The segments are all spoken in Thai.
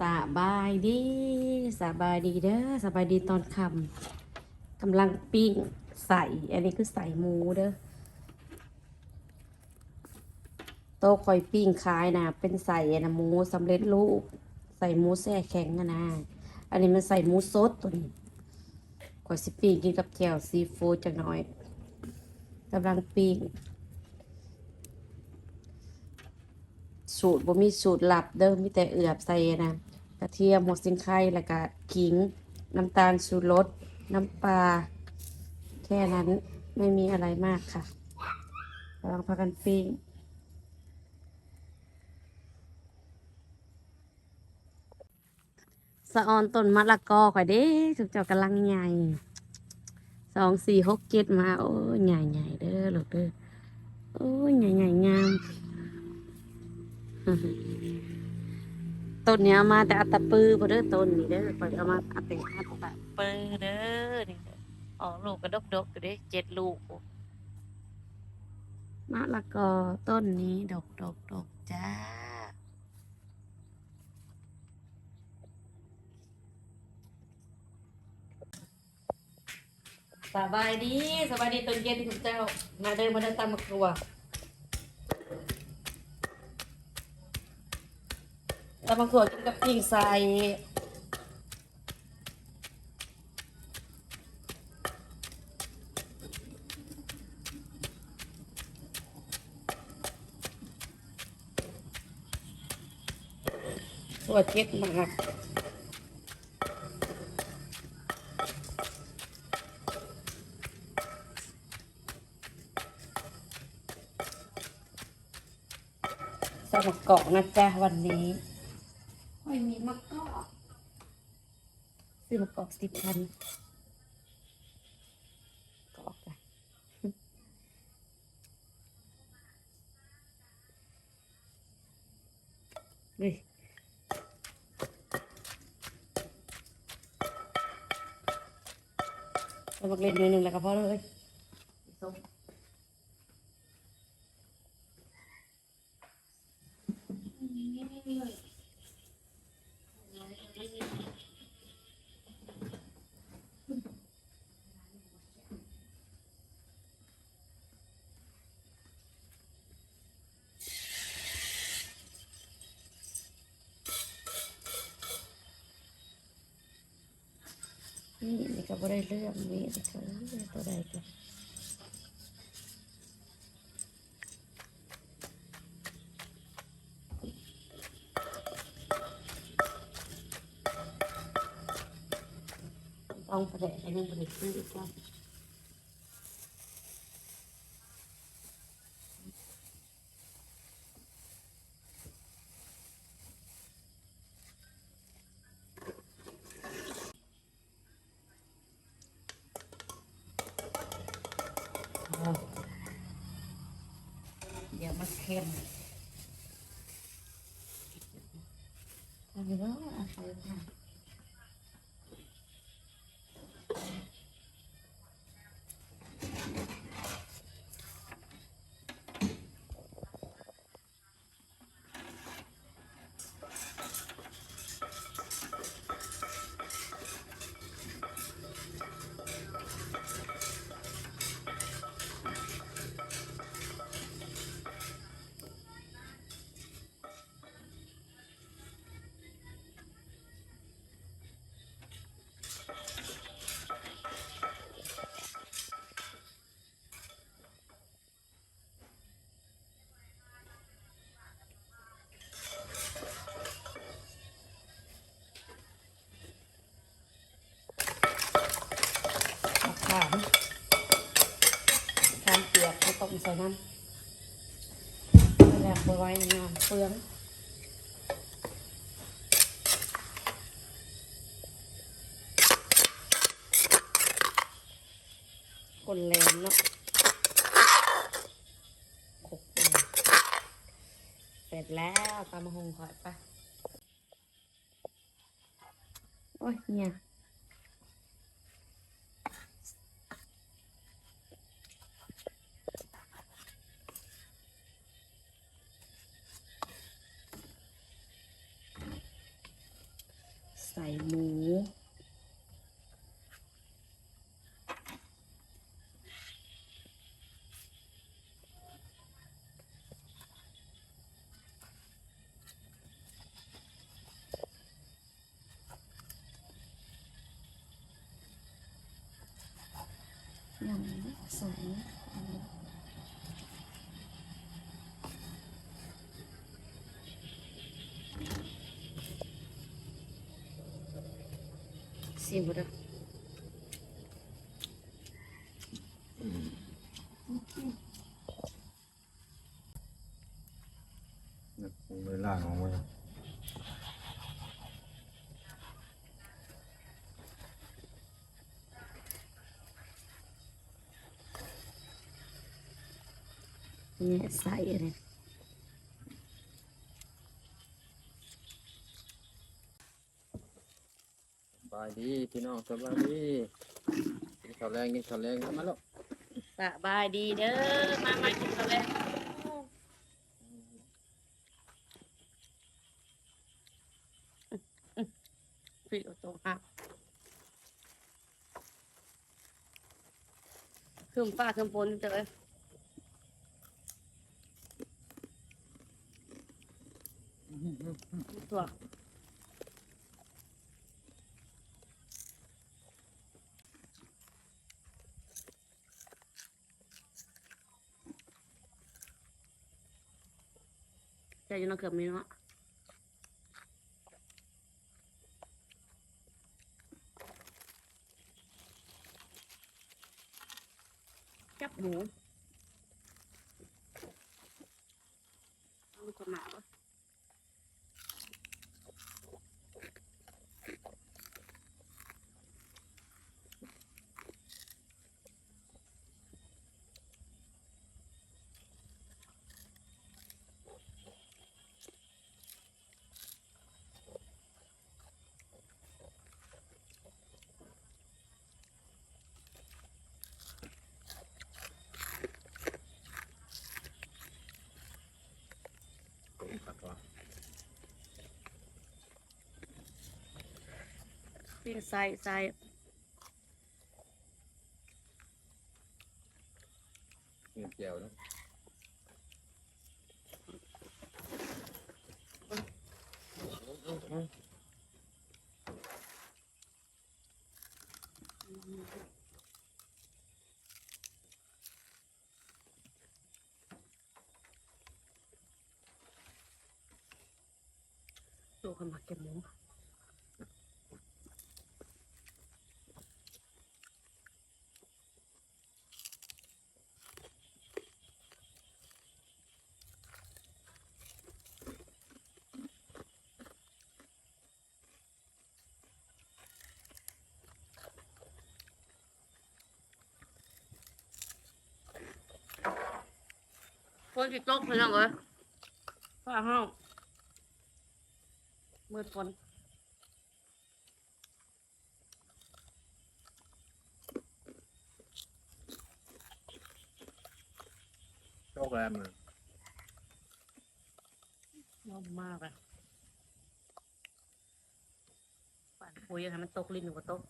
สบายดีสบายดีเด้อสบายดีตอนคำกำลังปิ้งใส่อันนี้คือใส่หมูเด้อโต๊ะคอยปิ้งขายนะเป็นใส่นะหมูสำเร็จรูปใส่หมูแช่แข็งอะนะอันนี้มันใส่หมูสดตัวนี้คอยสิปิ้งกินกับแจ่วซีฟู้ดจักหน่อยกำลังปิ้ง สูตรบ่มีสูตรหลับเด้อมีแต่เอือบใส่นะกระเทียมหัวสิงไข่แล้วก็ขิง น้ำตาลสูตรรสน้ำปลาแค่นั้นไม่มีอะไรมากค่ะกำลังพากันปิ้งสะออนต้นมะละกอข่อยเด้จุกเจ้ากำลังใหญ่สองสี่หกเจ็ดมา โอ้ยใหญ่ใหญ่เด้อลูกเด้อโอ้ยใหญ่ใหญ่งาม ต้นเนี้ยเอามาแต่อัตตะปือพอเด้อต้นนี่เด้อปล่อยเอามาอัตตอัตตะปือเด้อนี่เด้อออกลูกกระดกดกๆอยู่เด้เจ็ดลูกมะละกอต้นนี้ดกดกดกจ้าสบายดีสบายดีตอนเย็นคุณเจ้า มาเดินมาเดินตามมาครัว แล้วบางส่วนกินกับปิ้งใส่ส่วเจ็ดหมากสมะกอกนะจ๊ะวันนี้ ไม่มีมะกอกซื้อมะกอกสิบพันกอกจ้ะนี่เราบักเล่นหน่อยหนึ่งแล้วก็พอเลยส้มนี่นี่ ก็บ่ได้เรื่องนี่นี่ก็เอ้ยตัวใดก็ต้องประเดะให้ยังบริสุทธิ์อีก แล้วเเปลืองคนแรงเนาะขกเลยเสร็จแล้วตามมาหงขอยไป โอ้ยเนี่ย ส่หมู อย่างนี้ใส่สิบดเนี่ยคงเลยล่างออกมา เนี่ยใส่เลยสบายดีพี่น้องสบายดีกินข้าวแรงกินข้าวแรงมาแล้วสบายดีเด้อมามากินข้าวแล้วพี่เอาตัวหักขึ้นฟ้าขึ้นฝนเจอ ตัวใจอยู่นอกเกือบมีเนาะจับหมูเอาคนหนาวะ ปิ้งใส่ใส่กินเจียวแล้วตัวคนมาเก็บหมู สิตกพี่น้องเอ้ยฟ้าห้องมืดฝนโชคแรมเลยร้อนมากอะปั่นปุ๋ยให้มันตกลิ้นหนูก็ตก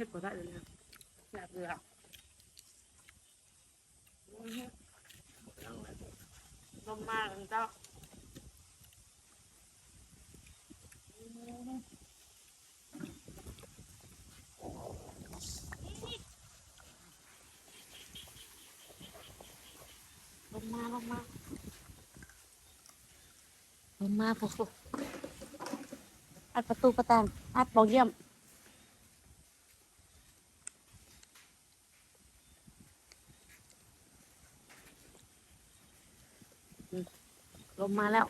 ผ็ดกว่าได้เลยนะอยากเบื่อลมมากเจ้าลมมาลมมาลมมาพวกอัดประตูประตางอัดบอกเยี่ยม ลมมาแล้ว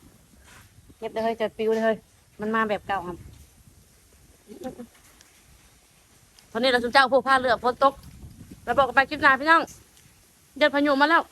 เก็บเฮ้ยจะปิวเฮ้ยมันมาแบบเก่าครับตอนนี้เราสุนเจ้าผู้พาเรือพ้นตกเราบอกกันไปคลิปหน้าพี่น้องเดือดพายุมาแล้ว